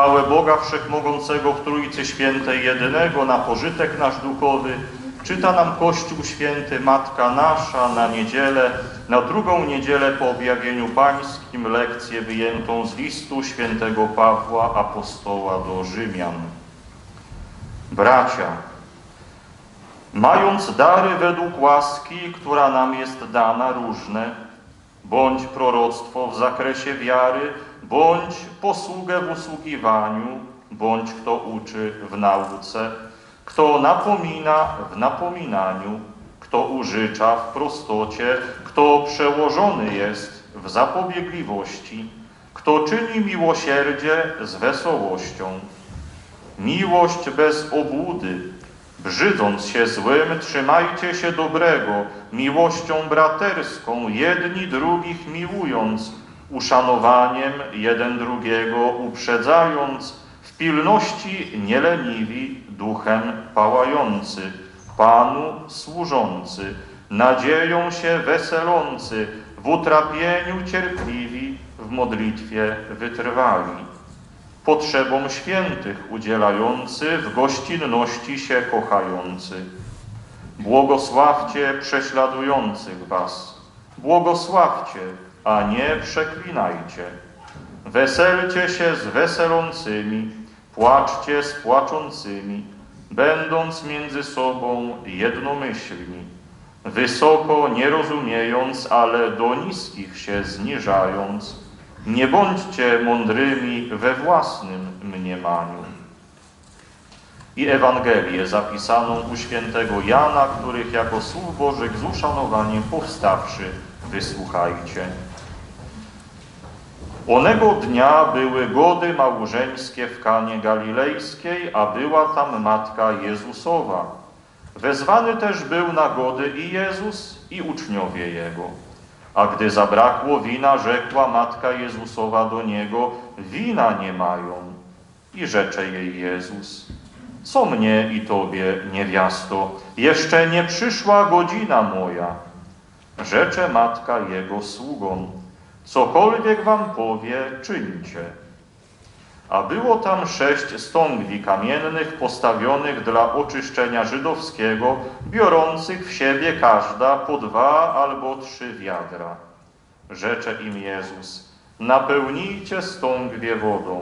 chwałę Boga Wszechmogącego w Trójcy Świętej Jedynego na pożytek nasz duchowy, czyta nam Kościół Święty Matka Nasza na niedzielę, na drugą niedzielę po objawieniu pańskim lekcję wyjętą z listu świętego Pawła Apostoła do Rzymian. Bracia, mając dary według łaski, która nam jest dana różne, bądź proroctwo w zakresie wiary, bądź posługę w usługiwaniu, bądź kto uczy w nauce, kto napomina w napominaniu, kto użycza w prostocie, kto przełożony jest w zapobiegliwości, kto czyni miłosierdzie z wesołością. Miłość bez obłudy, brzydząc się złym, trzymajcie się dobrego, miłością braterską, jedni drugich miłując, uszanowaniem jeden drugiego uprzedzając, w pilności nieleniwi, duchem pałający, Panu służący, nadzieją się weselący, w utrapieniu cierpliwi, w modlitwie wytrwali potrzebom świętych udzielający, w gościnności się kochający. Błogosławcie prześladujących was, błogosławcie, a nie przeklinajcie. Weselcie się z weselącymi, płaczcie z płaczącymi, będąc między sobą jednomyślni, wysoko nie rozumiejąc, ale do niskich się zniżając, nie bądźcie mądrymi we własnym mniemaniu. I Ewangelię zapisaną u świętego Jana, których jako słów Bożych z uszanowaniem powstawszy wysłuchajcie. Onego dnia były gody małżeńskie w Kanie Galilejskiej, a była tam matka Jezusowa. Wezwany też był na gody i Jezus, i uczniowie Jego. A gdy zabrakło wina, rzekła matka Jezusowa do Niego, wina nie mają. I rzecze jej Jezus, co mnie i Tobie, niewiasto, jeszcze nie przyszła godzina moja. Rzecze matka Jego sługom, cokolwiek Wam powie, czyńcie. A było tam sześć stągwi kamiennych postawionych dla oczyszczenia żydowskiego, biorących w siebie każda po dwa albo trzy wiadra. Rzecze im Jezus, napełnijcie stągwie wodą.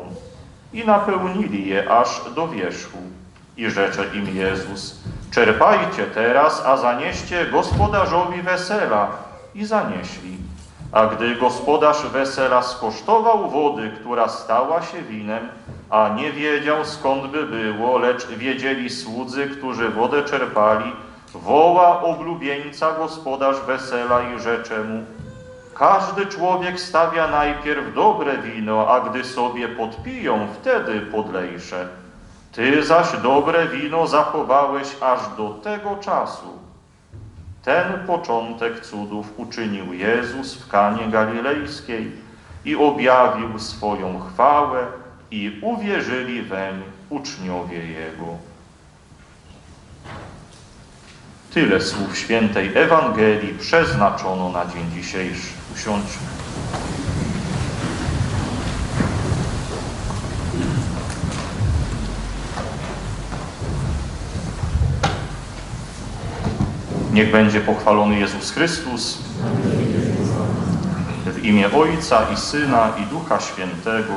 I napełnili je aż do wierzchu. I rzecze im Jezus, czerpajcie teraz, a zanieście gospodarzowi wesela. I zanieśli. A gdy gospodarz wesela skosztował wody, która stała się winem, a nie wiedział skąd by było, lecz wiedzieli słudzy, którzy wodę czerpali, woła oblubieńca gospodarz wesela i rzecze mu, każdy człowiek stawia najpierw dobre wino, a gdy sobie podpiją, wtedy podlejsze. Ty zaś dobre wino zachowałeś aż do tego czasu. Ten początek cudów uczynił Jezus w Kanie Galilejskiej i objawił swoją chwałę i uwierzyli weń uczniowie Jego. Tyle słów świętej Ewangelii przeznaczono na dzień dzisiejszy. Usiądźmy. Niech będzie pochwalony Jezus Chrystus w imię Ojca i Syna i Ducha Świętego.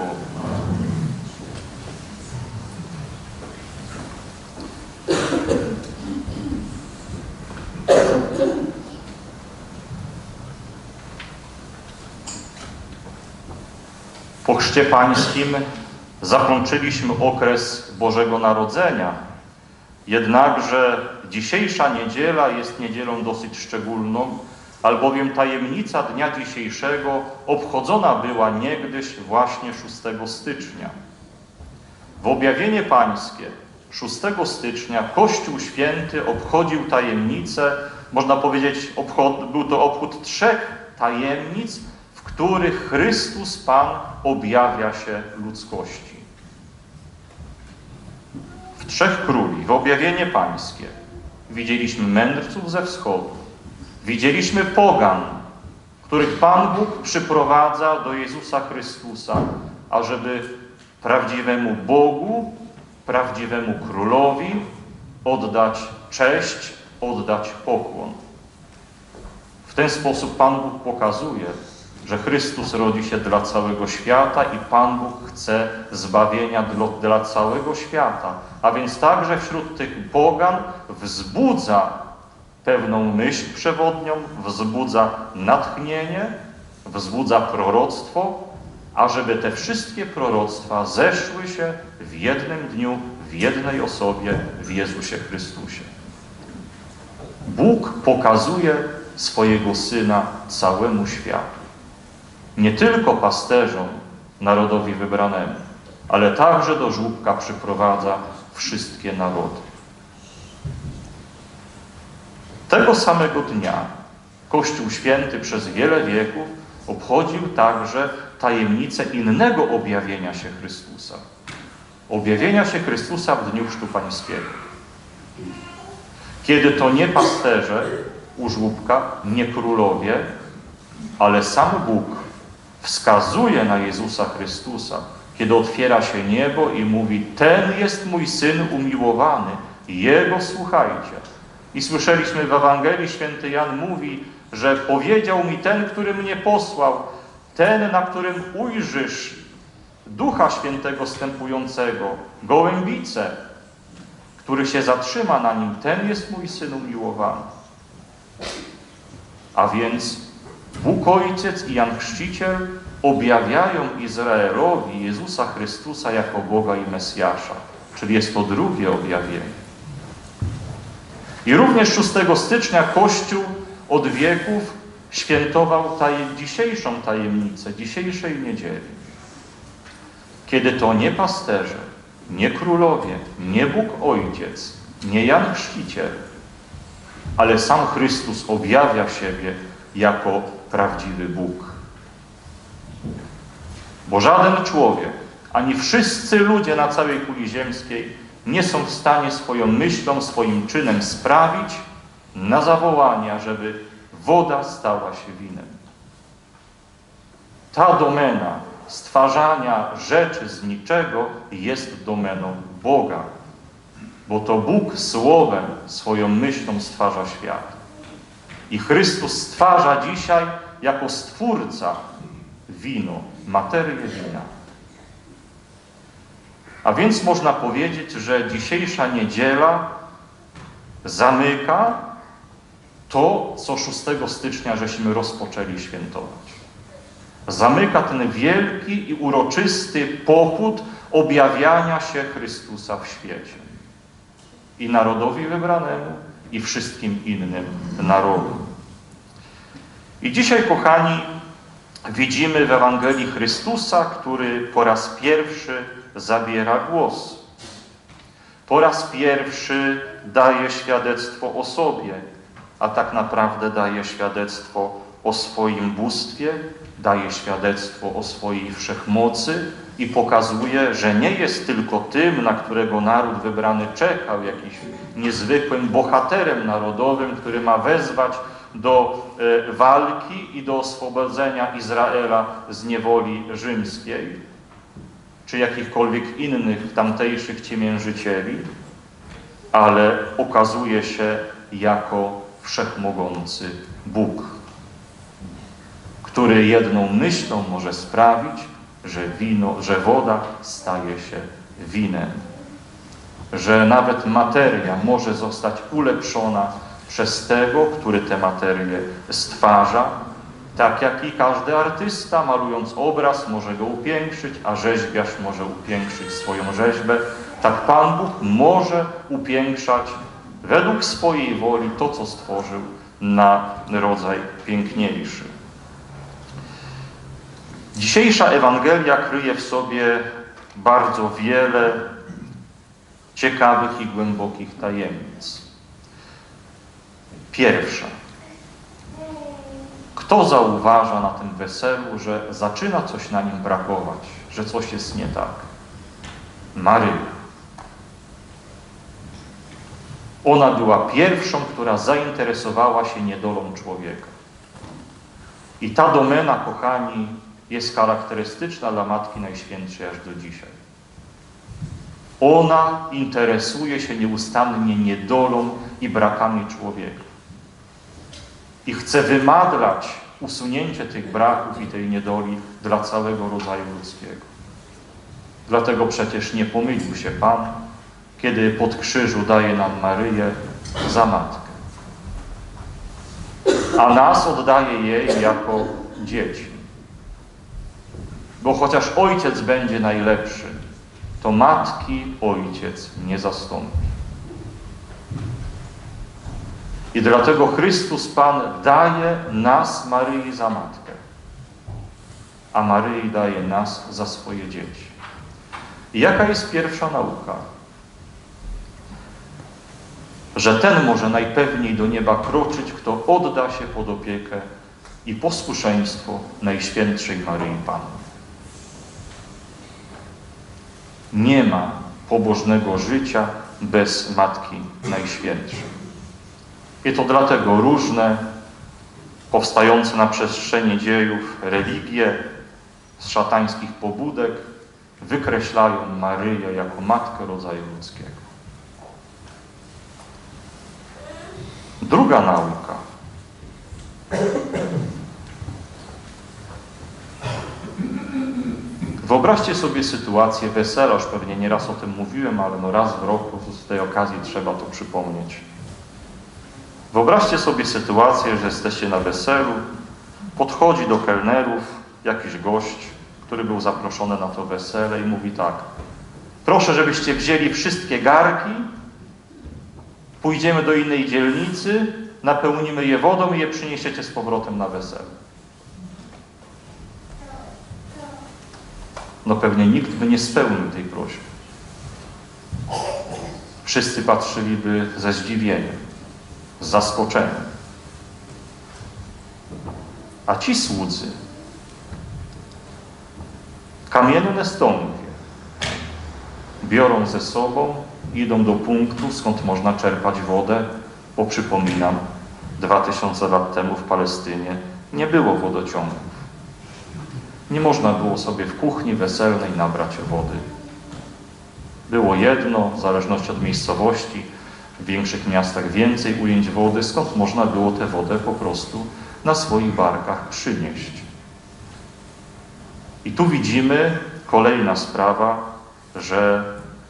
Po chrzcie pańskim zakończyliśmy okres Bożego Narodzenia. Jednakże dzisiejsza niedziela jest niedzielą dosyć szczególną, albowiem tajemnica dnia dzisiejszego obchodzona była niegdyś właśnie 6 stycznia. W objawienie pańskie 6 stycznia Kościół Święty obchodził tajemnicę, można powiedzieć, obchod, był to obchód trzech tajemnic, w których Chrystus Pan objawia się ludzkości. W Trzech Króli, w objawienie pańskie, widzieliśmy mędrców ze wschodu, widzieliśmy pogan, których Pan Bóg przyprowadza do Jezusa Chrystusa, ażeby prawdziwemu Bogu, prawdziwemu Królowi oddać cześć, oddać pokłon. W ten sposób Pan Bóg pokazuje, że Chrystus rodzi się dla całego świata i Pan Bóg chce zbawienia dla, dla całego świata. A więc także wśród tych pogan wzbudza pewną myśl przewodnią, wzbudza natchnienie, wzbudza proroctwo, ażeby te wszystkie proroctwa zeszły się w jednym dniu, w jednej osobie, w Jezusie Chrystusie. Bóg pokazuje swojego Syna całemu światu. Nie tylko pasterzom, narodowi wybranemu, ale także do żłóbka przyprowadza wszystkie narody. Tego samego dnia Kościół Święty przez wiele wieków obchodził także tajemnicę innego objawienia się Chrystusa. Objawienia się Chrystusa w Dniu Chrztu Pańskiego. Kiedy to nie pasterze u żłóbka, nie królowie, ale sam Bóg wskazuje na Jezusa Chrystusa, kiedy otwiera się niebo i mówi, ten jest mój Syn umiłowany, Jego słuchajcie. I słyszeliśmy w Ewangelii, święty Jan mówi, że powiedział mi ten, który mnie posłał, ten, na którym ujrzysz Ducha Świętego stępującego, gołębicę, który się zatrzyma na nim, ten jest mój Syn umiłowany. A więc Bóg Ojciec i Jan Chrzciciel objawiają Izraelowi Jezusa Chrystusa jako Boga i Mesjasza, czyli jest to drugie objawienie. I również 6 stycznia Kościół od wieków świętował tajem, dzisiejszą tajemnicę, dzisiejszej niedzieli. Kiedy to nie pasterze, nie królowie, nie Bóg Ojciec, nie Jan Chrzciciel, ale sam Chrystus objawia siebie jako prawdziwy Bóg. Bo żaden człowiek, ani wszyscy ludzie na całej kuli ziemskiej nie są w stanie swoją myślą, swoim czynem sprawić na zawołanie, żeby woda stała się winem. Ta domena stwarzania rzeczy z niczego jest domeną Boga, bo to Bóg słowem, swoją myślą stwarza świat. I Chrystus stwarza dzisiaj jako stwórca wino, materię wina. A więc można powiedzieć, że dzisiejsza niedziela zamyka to, co 6 stycznia żeśmy rozpoczęli świętować. Zamyka ten wielki i uroczysty pochód objawiania się Chrystusa w świecie. I narodowi wybranemu, i wszystkim innym narodom. I dzisiaj, kochani, widzimy w Ewangelii Chrystusa, który po raz pierwszy zabiera głos. Po raz pierwszy daje świadectwo o sobie, a tak naprawdę daje świadectwo o swoim bóstwie, daje świadectwo o swojej wszechmocy i pokazuje, że nie jest tylko tym, na którego naród wybrany czekał, jakimś niezwykłym bohaterem narodowym, który ma wezwać do e, walki i do oswobodzenia Izraela z niewoli rzymskiej, czy jakichkolwiek innych tamtejszych ciemiężycieli, ale okazuje się jako wszechmogący Bóg, który jedną myślą może sprawić, że, wino, że woda staje się winem, że nawet materia może zostać ulepszona przez tego, który tę materię stwarza, tak jak i każdy artysta, malując obraz, może go upiększyć, a rzeźbiarz może upiększyć swoją rzeźbę, tak Pan Bóg może upiększać według swojej woli to, co stworzył na rodzaj piękniejszy. Dzisiejsza Ewangelia kryje w sobie bardzo wiele ciekawych i głębokich tajemnic. Pierwsza. Kto zauważa na tym weselu, że zaczyna coś na nim brakować, że coś jest nie tak? Maryja. Ona była pierwszą, która zainteresowała się niedolą człowieka. I ta domena, kochani, jest charakterystyczna dla Matki Najświętszej aż do dzisiaj. Ona interesuje się nieustannie niedolą i brakami człowieka. I chce wymadlać usunięcie tych braków i tej niedoli dla całego rodzaju ludzkiego. Dlatego przecież nie pomylił się Pan, kiedy pod krzyżu daje nam Maryję za matkę. A nas oddaje jej jako dzieci. Bo chociaż ojciec będzie najlepszy, to matki ojciec nie zastąpi. I dlatego Chrystus Pan daje nas Maryi za matkę, a Maryi daje nas za swoje dzieci. I jaka jest pierwsza nauka? Że ten może najpewniej do nieba kroczyć, kto odda się pod opiekę i posłuszeństwo Najświętszej Maryi Panny. Nie ma pobożnego życia bez Matki Najświętszej. I to dlatego różne powstające na przestrzeni dziejów religie z szatańskich pobudek wykreślają Maryję jako matkę rodzaju ludzkiego. Druga nauka. Wyobraźcie sobie sytuację wesela, już pewnie nieraz o tym mówiłem, ale no raz w roku z tej okazji trzeba to przypomnieć. Wyobraźcie sobie sytuację, że jesteście na weselu, podchodzi do kelnerów jakiś gość, który był zaproszony na to wesele i mówi tak proszę, żebyście wzięli wszystkie garki, pójdziemy do innej dzielnicy, napełnimy je wodą i je przyniesiecie z powrotem na wesele. No pewnie nikt by nie spełnił tej prośby. Wszyscy patrzyliby ze zdziwieniem, zaskoczeniem. A ci słudzy, kamienne stąpie, biorą ze sobą, idą do punktu, skąd można czerpać wodę, bo przypominam, dwa tysiące lat temu w Palestynie nie było wodociągów. Nie można było sobie w kuchni weselnej nabrać wody. Było jedno, w zależności od miejscowości, w większych miastach więcej ujęć wody, skąd można było tę wodę po prostu na swoich barkach przynieść. I tu widzimy kolejna sprawa, że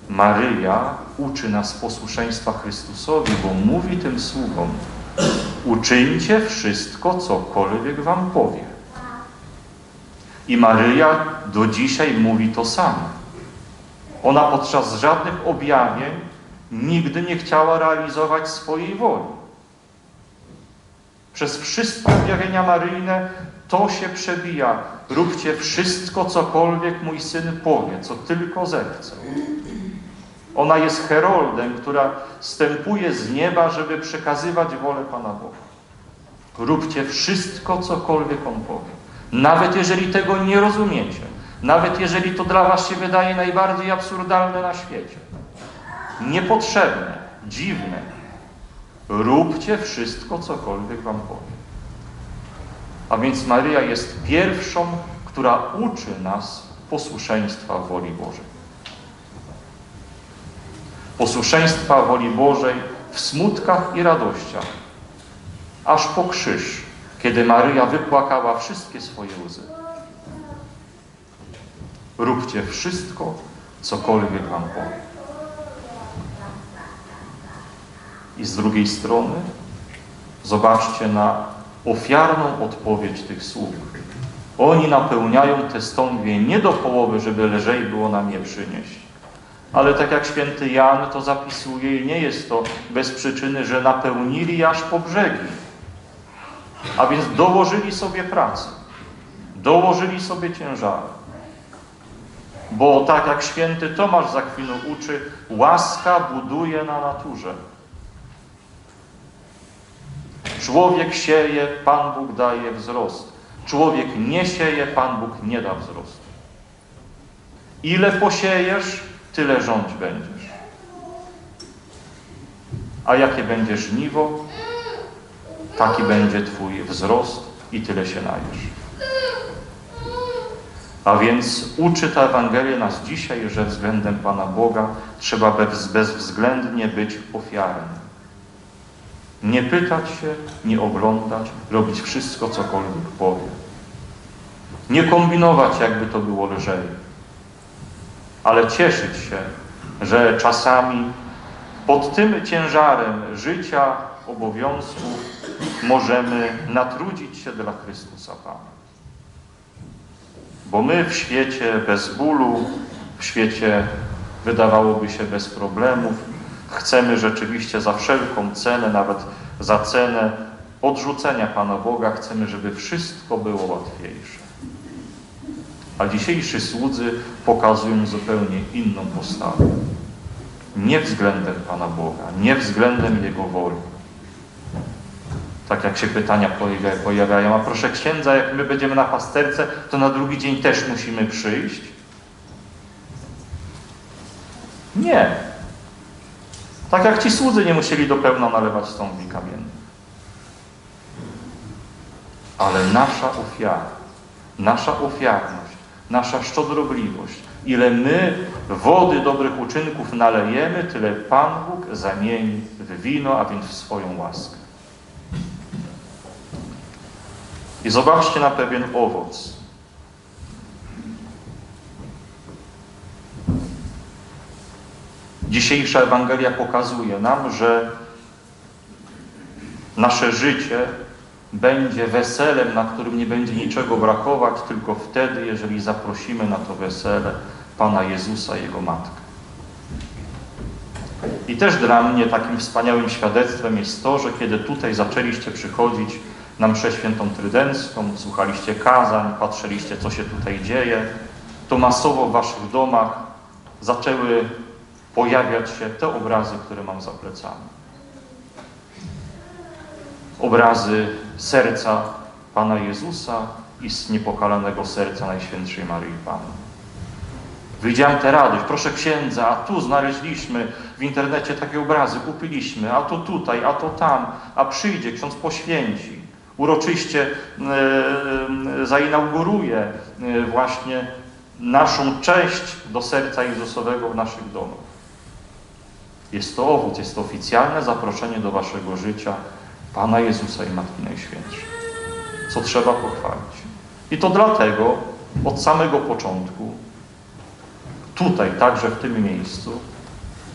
Maryja uczy nas posłuszeństwa Chrystusowi, bo mówi tym sługom, uczyńcie wszystko, cokolwiek wam powie. I Maryja do dzisiaj mówi to samo. Ona podczas żadnych objawień nigdy nie chciała realizować swojej woli. Przez wszystkie objawienia maryjne to się przebija. Róbcie wszystko, cokolwiek mój syn powie, co tylko zechce. Ona jest heroldem, która wstępuje z nieba, żeby przekazywać wolę Pana Boga. Róbcie wszystko, cokolwiek On powie. Nawet jeżeli tego nie rozumiecie, nawet jeżeli to dla Was się wydaje najbardziej absurdalne na świecie, niepotrzebne, dziwne, róbcie wszystko, cokolwiek Wam powie. A więc Maryja jest pierwszą, która uczy nas posłuszeństwa woli Bożej. Posłuszeństwa woli Bożej w smutkach i radościach, aż po krzyż, kiedy Maryja wypłakała wszystkie swoje łzy. Róbcie wszystko, cokolwiek Wam powie. I z drugiej strony zobaczcie na ofiarną odpowiedź tych sług. Oni napełniają te stągwie nie do połowy, żeby lżej było nam je przynieść. Ale tak jak święty Jan to zapisuje i nie jest to bez przyczyny, że napełnili aż po brzegi. A więc dołożyli sobie pracy, dołożyli sobie ciężary. Bo tak jak święty Tomasz za chwilę uczy, łaska buduje na naturze. Człowiek sieje, Pan Bóg daje wzrost. Człowiek nie sieje, Pan Bóg nie da wzrostu. Ile posiejesz, tyle rządź będziesz. A jakie będzie żniwo, taki będzie Twój wzrost i tyle się najesz. A więc uczy ta Ewangelia nas dzisiaj, że względem Pana Boga trzeba bez, bezwzględnie być ofiarnym. Nie pytać się, nie oglądać, robić wszystko, cokolwiek powie. Nie kombinować, jakby to było lżej, ale cieszyć się, że czasami pod tym ciężarem życia, obowiązków możemy natrudzić się dla Chrystusa Pana. Bo my w świecie bez bólu, w świecie wydawałoby się bez problemów, chcemy rzeczywiście za wszelką cenę, nawet za cenę odrzucenia Pana Boga, chcemy, żeby wszystko było łatwiejsze. A dzisiejsi słudzy pokazują zupełnie inną postawę. Nie względem Pana Boga, nie względem Jego woli. Tak jak się pytania pojawiają, a proszę księdza, jak my będziemy na pasterce, to na drugi dzień też musimy przyjść? Nie. Tak jak ci słudzy nie musieli do pełna nalewać stąpi kamiennych. Ale nasza ofiara, nasza ofiarność, nasza szczodrobliwość, ile my wody dobrych uczynków nalejemy, tyle Pan Bóg zamieni w wino, a więc w swoją łaskę. I zobaczcie na pewien owoc. Dzisiejsza Ewangelia pokazuje nam, że nasze życie będzie weselem, na którym nie będzie niczego brakować, tylko wtedy, jeżeli zaprosimy na to wesele Pana Jezusa Jego Matkę. I też dla mnie takim wspaniałym świadectwem jest to, że kiedy tutaj zaczęliście przychodzić na mszę świętą trydencką, słuchaliście kazań, patrzyliście, co się tutaj dzieje, to masowo w waszych domach zaczęły pojawiać się te obrazy, które mam za plecami. Obrazy serca Pana Jezusa i z niepokalanego serca Najświętszej Maryi Panny. Wyjdziałem te radość, proszę księdza, a tu znaleźliśmy w internecie takie obrazy, kupiliśmy, a to tutaj, a to tam, a przyjdzie, ksiądz poświęci. Uroczyście e, e, zainauguruje e, właśnie naszą cześć do serca Jezusowego w naszych domach. Jest to owoc, jest to oficjalne zaproszenie do waszego życia Pana Jezusa i Matki Najświętszej. Co trzeba pochwalić. I to dlatego od samego początku, tutaj, także w tym miejscu,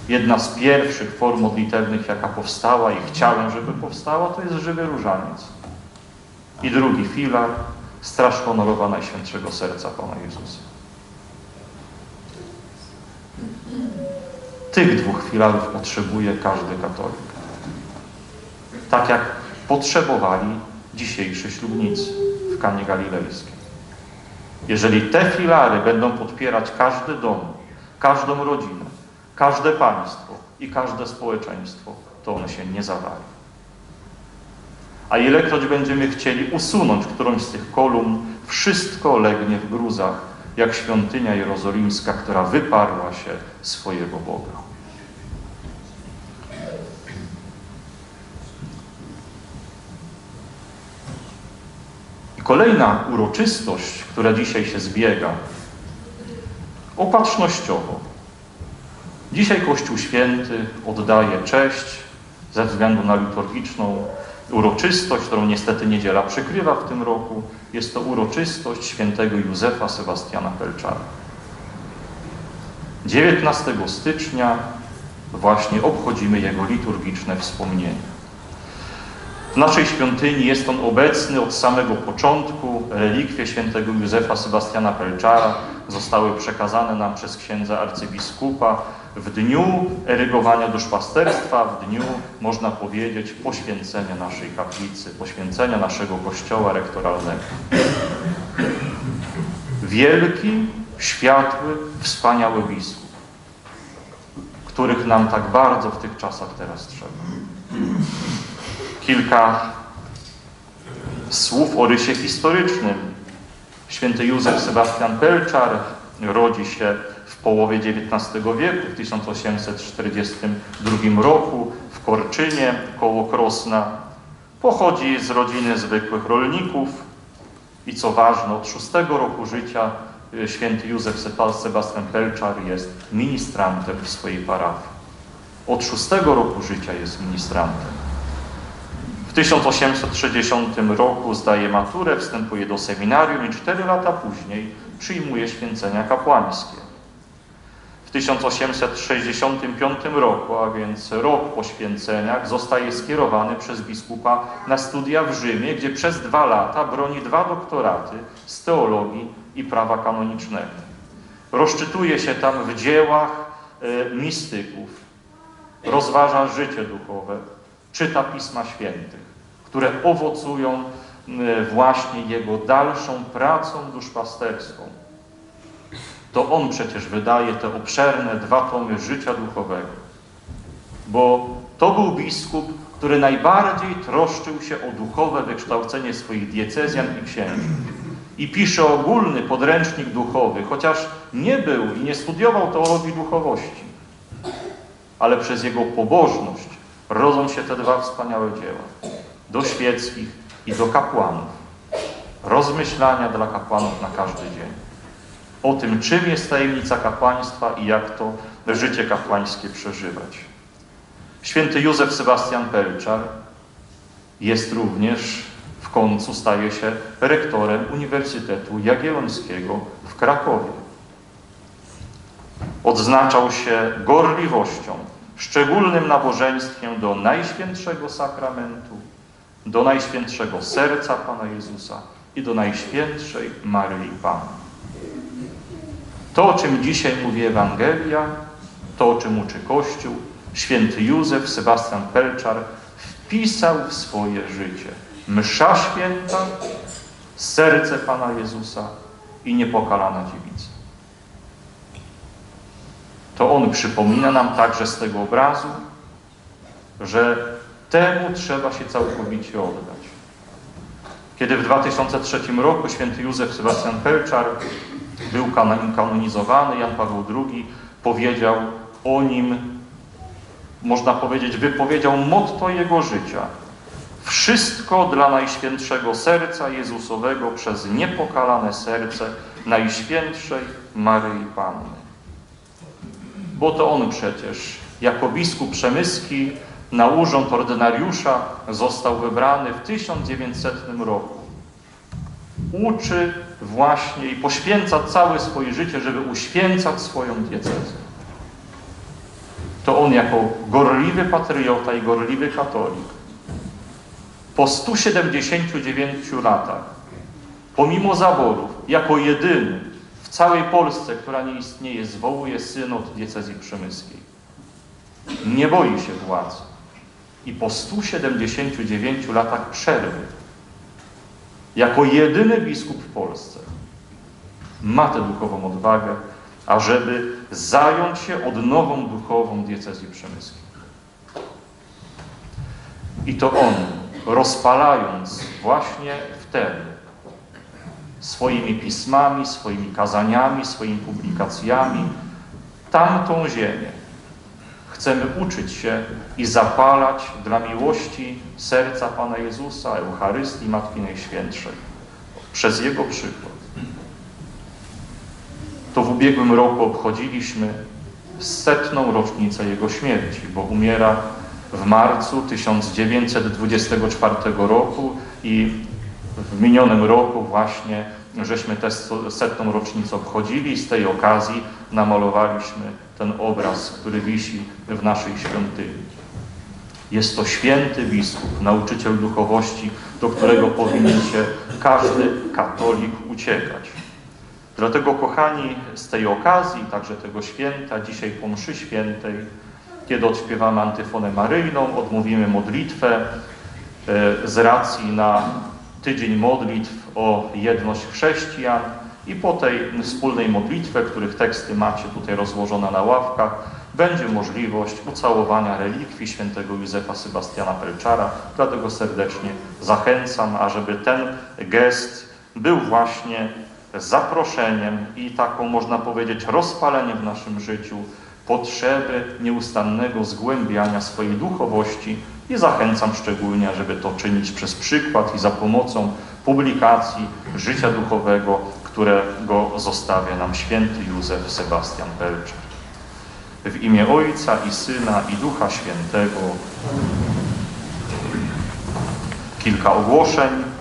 jedna z pierwszych form modlitewnych, jaka powstała i chciałem, żeby powstała, to jest żywy różaniec. I drugi filar, straż honorowa Najświętszego Serca Pana Jezusa. Tych dwóch filarów potrzebuje każdy katolik. Tak jak potrzebowali dzisiejsi ślubnicy w Kanie Galilejskiej. Jeżeli te filary będą podpierać każdy dom, każdą rodzinę, każde państwo i każde społeczeństwo, to one się nie zawali. A ilekroć będziemy chcieli usunąć którąś z tych kolumn, wszystko legnie w gruzach, jak świątynia jerozolimska, która wyparła się swojego Boga. Kolejna uroczystość, która dzisiaj się zbiega, opatrznościowo. Dzisiaj Kościół Święty oddaje cześć ze względu na liturgiczną uroczystość, którą niestety niedziela przykrywa w tym roku. Jest to uroczystość świętego Józefa Sebastiana Pelczara. 19 stycznia właśnie obchodzimy jego liturgiczne wspomnienie. W naszej świątyni jest on obecny od samego początku. Relikwie świętego Józefa Sebastiana Pelczara zostały przekazane nam przez księdza arcybiskupa w dniu erygowania duszpasterstwa, w dniu, można powiedzieć, poświęcenia naszej kaplicy, poświęcenia naszego kościoła rektoralnego. Wielki, światły, wspaniały biskup, których nam tak bardzo w tych czasach teraz trzeba. Kilka słów o rysie historycznym. Święty Józef Sebastian Pelczar rodzi się połowie XIX wieku, w 1842 roku w Korczynie koło Krosna. Pochodzi z rodziny zwykłych rolników i co ważne, od szóstego roku życia y, święty Józef Sebastian Pelczar jest ministrantem w swojej parafii. Od szóstego roku życia jest ministrantem. W 1860 roku zdaje maturę, wstępuje do seminarium i cztery lata później przyjmuje święcenia kapłańskie. W 1865 roku, a więc rok po święceniach, zostaje skierowany przez biskupa na studia w Rzymie, gdzie przez dwa lata broni dwa doktoraty z teologii i prawa kanonicznego. Rozczytuje się tam w dziełach e, mistyków, rozważa życie duchowe, czyta Pisma Świętych, które owocują e, właśnie jego dalszą pracą duszpasterską. To on przecież wydaje te obszerne dwa tomy życia duchowego. Bo to był biskup, który najbardziej troszczył się o duchowe wykształcenie swoich diecezjan i księży. I pisze ogólny podręcznik duchowy, chociaż nie był i nie studiował teologii duchowości. Ale przez jego pobożność rodzą się te dwa wspaniałe dzieła. Do świeckich i do kapłanów. Rozmyślania dla kapłanów na każdy dzień o tym, czym jest tajemnica kapłaństwa i jak to życie kapłańskie przeżywać. Święty Józef Sebastian Pelczar jest również w końcu staje się rektorem Uniwersytetu Jagiellońskiego w Krakowie. Odznaczał się gorliwością, szczególnym nabożeństwem do Najświętszego Sakramentu, do Najświętszego Serca Pana Jezusa i do Najświętszej Maryi Panny. To, o czym dzisiaj mówi Ewangelia, to, o czym uczy Kościół, święty Józef Sebastian Pelczar wpisał w swoje życie. Msza święta, serce Pana Jezusa i niepokalana dziewica. To On przypomina nam także z tego obrazu, że temu trzeba się całkowicie oddać. Kiedy w 2003 roku święty Józef Sebastian Pelczar był kanonizowany, Jan Paweł II powiedział o nim, można powiedzieć, wypowiedział motto jego życia. Wszystko dla Najświętszego Serca Jezusowego przez niepokalane serce Najświętszej Maryi Panny. Bo to on przecież, jako biskup przemyski, na urząd ordynariusza został wybrany w 1900 roku. Uczy właśnie i poświęca całe swoje życie, żeby uświęcać swoją diecezę. To on jako gorliwy patriota i gorliwy katolik po 179 latach, pomimo zaborów, jako jedyny w całej Polsce, która nie istnieje, zwołuje synod diecezji przemyskiej. Nie boi się władzy. I po 179 latach przerwy jako jedyny biskup w Polsce ma tę duchową odwagę, ażeby zająć się odnową duchową diecezji przemyskiej. I to on, rozpalając właśnie wtedy swoimi pismami, swoimi kazaniami, swoimi publikacjami tamtą ziemię, chcemy uczyć się i zapalać dla miłości serca Pana Jezusa, Eucharystii Matki Najświętszej przez Jego przykład. To w ubiegłym roku obchodziliśmy setną rocznicę Jego śmierci, bo umiera w marcu 1924 roku i w minionym roku właśnie żeśmy tę setną rocznicę obchodzili i z tej okazji namalowaliśmy ten obraz, który wisi w naszej świątyni. Jest to święty biskup, nauczyciel duchowości, do którego powinien się każdy katolik uciekać. Dlatego, kochani, z tej okazji, także tego święta, dzisiaj po mszy świętej, kiedy odśpiewamy antyfonę maryjną, odmówimy modlitwę e, z racji na tydzień modlitw o jedność chrześcijan i po tej wspólnej modlitwie, których teksty macie tutaj rozłożone na ławkach, będzie możliwość ucałowania relikwii świętego Józefa Sebastiana Pelczara. Dlatego serdecznie zachęcam, ażeby ten gest był właśnie zaproszeniem i taką, można powiedzieć, rozpaleniem w naszym życiu potrzeby nieustannego zgłębiania swojej duchowości i zachęcam szczególnie, żeby to czynić przez przykład i za pomocą publikacji życia duchowego, którego zostawia nam święty Józef Sebastian Pelczer. W imię Ojca i Syna i Ducha Świętego kilka ogłoszeń.